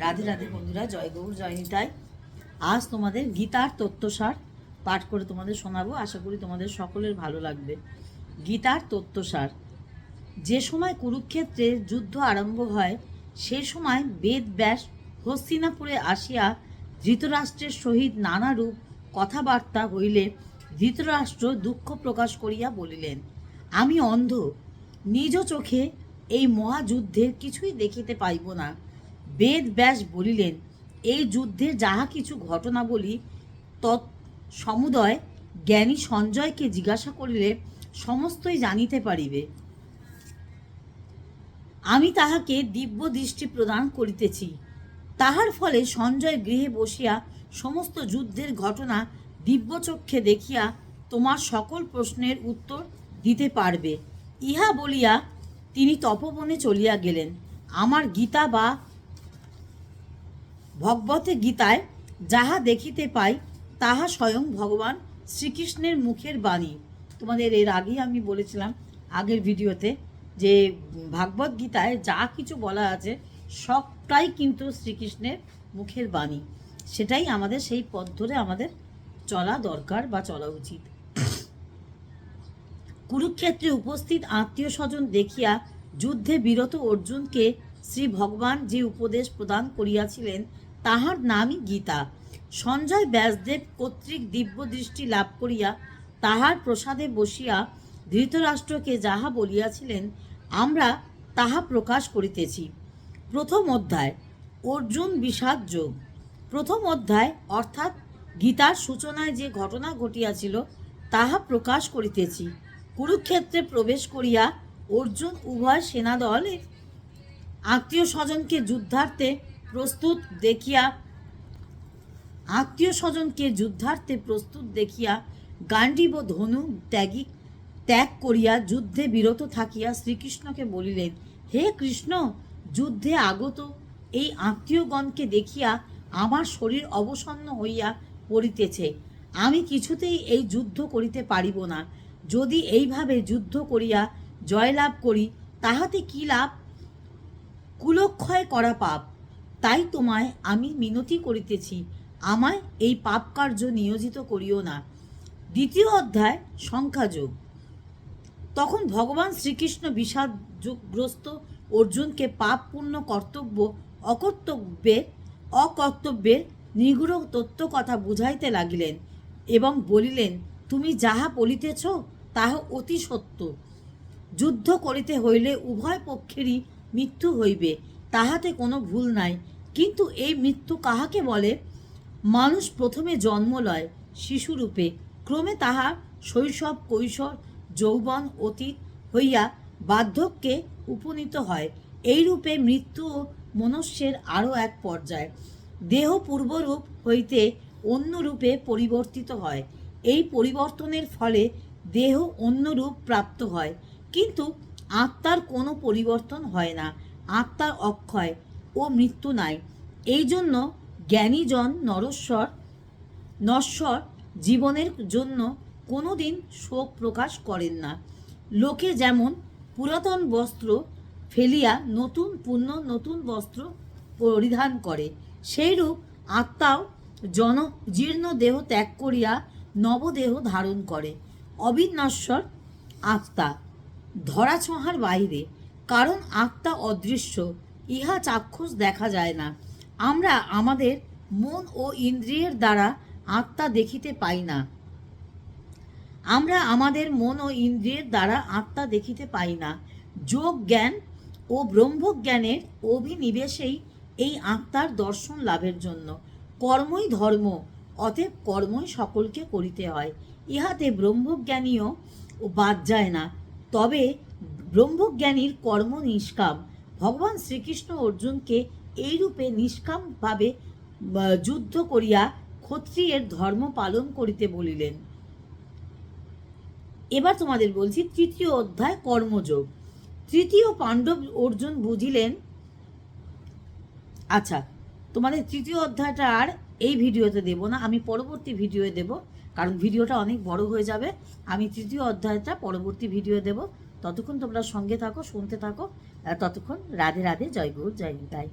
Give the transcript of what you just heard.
রাধে রাধে বন্ধুরা, জয় গৌর, জয় নিতাই। আজ তোমাদের গীতার তত্ত্বসার পাঠ করে তোমাদের শোনাবো। আশা করি তোমাদের সকলের ভালো লাগবে। গীতার তত্ত্বসার। যে সময় কুরুক্ষেত্রে যুদ্ধ আরম্ভ হয়, সে সময় বেদ ব্যাস হস্তিনাপুরে আসিয়া ধৃতরাষ্ট্রের সহিত নানারূপ কথাবার্তা হইলে ধৃতরাষ্ট্র দুঃখ প্রকাশ করিয়া বলিলেন, আমি অন্ধ। নিজ চোখে এই মহাযুদ্ধের কিছুই দেখিতে পাইব না। বেদ ব্যাস বলিলেন, এই যুদ্ধে যাহা কিছু ঘটনা বলি, তৎ সমুদয় জ্ঞানী সঞ্জয়কে জিজ্ঞাসা করিলে সমস্তই জানিতে পারিবে। আমি তাহাকে দিব্য দৃষ্টি প্রদান করিতেছি। তাহার ফলে সঞ্জয় গৃহে বসিয়া সমস্ত যুদ্ধের ঘটনা দিব্যচক্ষে দেখিয়া তোমার সকল প্রশ্নের উত্তর দিতে পারবে। ইহা বলিয়া তিনি তপবনে চলিয়া গেলেন। আমার গীতা বা ভগবতে গীতায় যাহা দেখিতে পাই, তাহা স্বয়ং ভগবান শ্রীকৃষ্ণের মুখের বাণী। তোমাদের এর আগেই আমি বলেছিলাম, আগের ভিডিওতে, যে ভাগবত গীতায় যা কিছু বলা আছে, সবটাই কিন্তু শ্রীকৃষ্ণের মুখের বাণী। সেটাই আমাদের সেই পথ ধরে আমাদের চলা দরকার বা চলা উচিত। কুরুক্ষেত্রে উপস্থিত আত্মীয় স্বজন দেখিয়া যুদ্ধে বিরত অর্জুনকে শ্রী ভগবান যে উপদেশ প্রদান করিয়াছিলেন তাহার নামই গীতা। সঞ্জয় ব্যাসদেব কর্তৃক দিব্য দৃষ্টি লাভ করিয়া তাহার প্রসাদে বসিয়া ধৃতরাষ্ট্রকে যাহা বলিয়াছিলেন, আমরা তাহা প্রকাশ করিতেছি। প্রথম অধ্যায়, অর্জুন বিষাদ যোগ। প্রথম অধ্যায়, অর্থাৎ গীতার সূচনায় যে ঘটনা ঘটিয়াছিল, তাহা প্রকাশ করিতেছি। কুরুক্ষেত্রে প্রবেশ করিয়া অর্জুন উভয় সেনাদলের আত্মীয় স্বজনকে যুদ্ধার্থে প্রস্তুত দেখিয়া আত্মীয় স্বজনকে যুদ্ধার্থে প্রস্তুত দেখিয়া গান্ডীব ধনু ত্যাগী, ত্যাগ করিয়া যুদ্ধে বিরত থাকিয়া শ্রীকৃষ্ণকে বলিলেন, হে কৃষ্ণ, যুদ্ধে আগত এই আত্মীয়গণকে দেখিয়া আমার শরীর অবসন্ন হইয়া পড়িতেছে। আমি কিছুতেই এই যুদ্ধ করিতে পারিব না। যদি এইভাবে যুদ্ধ করিয়া জয়লাভ করি, তাহাতে কি লাভ? কুলক্ষয় করা পাপ। তাই তোমায় আমি মিনতি করিতেছি, আমায় এই পাপ কার্য নিয়োজিত করিও না। দ্বিতীয় অধ্যায়, সংখ্যাযোগ। তখন ভগবান শ্রীকৃষ্ণ বিষাদগ্রস্ত অর্জুনকে পাপ পূর্ণ কর্তব্য অকর্তব্যের অকর্তব্যের নিগুড় তত্ত্ব কথা বুঝাইতে লাগিলেন এবং বলিলেন, তুমি যাহা বলিতেছ, তাহা অতি সত্য। যুদ্ধ করিতে হইলে উভয় পক্ষেরই মৃত্যু হইবে। তাহাতে কোনো ভুল নাই। কিন্তু এই মৃত্যু কাহাকে বলে? মানুষ প্রথমে জন্ম লয় শিশুরূপে, ক্রমে তাহা শৈশব, কৈশোর, যৌবন, অতীত হইয়া বার্ধক্যে উপনীত হয়। এই রূপে মৃত্যু মনুষ্যের আরও এক পর্যায়। দেহ পূর্বরূপ হইতে অন্য রূপে পরিবর্তিত হয়। এই পরিবর্তনের ফলে দেহ অন্য রূপ প্রাপ্ত হয়। কিন্তু আত্মার কোনো পরিবর্তন হয় না। আত্মার অক্ষয় ও মৃত্যু নাই। এই জন্য জ্ঞানীজন নরস্বর নশ্বর জীবনের জন্য কোনো দিন শোক প্রকাশ করেন না। লোকে যেমন পুরাতন বস্ত্র ফেলিয়া নতুন পূর্ণ নতুন বস্ত্র পরিধান করে, সেইরূপ আত্মাও জন জীর্ণ দেহ ত্যাগ করিয়া নবদেহ ধারণ করে। অবিনশ্বর আত্মা ধরাছোঁয়ার বাইরে কারণ আত্মা অদৃশ্য, ইহা চাক্ষুষ দেখা যায় না। আমরা আমাদের মন ও ইন্দ্রিয়ের দ্বারা আত্মা দেখিতে পাই না। আমরা আমাদের মন ও ইন্দ্রিয়ের দ্বারা আত্মা দেখিতে পাই না। যোগ জ্ঞান ও ব্রহ্মজ্ঞানের অভিনিবেশেই এই আত্মার দর্শন লাভের জন্য কর্মই ধর্ম, অতএব কর্মই সকলকে করিতে হয়। ইহাতে ব্রহ্মজ্ঞানীও বাদ যায় না। তবে ব্রহ্মজ্ঞানীর কর্ম নিষ্কাম ভগবান শ্রীকৃষ্ণ অর্জুনকে এইরূপে নিষ্কামভাবে যুদ্ধ করিয়া ক্ষত্রিয়ের ধর্ম পালন করিতে বলিলেন। এবার তোমাদের বলছি, তৃতীয় অধ্যায় কর্মযোগ। তৃতীয় পাণ্ডব অর্জুন বুঝিলেন আচ্ছা তোমাদের তৃতীয় অধ্যায়টা আর এই ভিডিওতে দেব না, আমি পরবর্তী ভিডিওয়ে দেব, কারণ ভিডিওটা অনেক বড় হয়ে যাবে। আমি তৃতীয় অধ্যায়টা পরবর্তী ভিডিও দেব। ততক্ষণ তোমরা সঙ্গে থাকো শুনতে থাকো। ততক্ষণ রাধে রাধে জয় গুরু জয় নিতাই।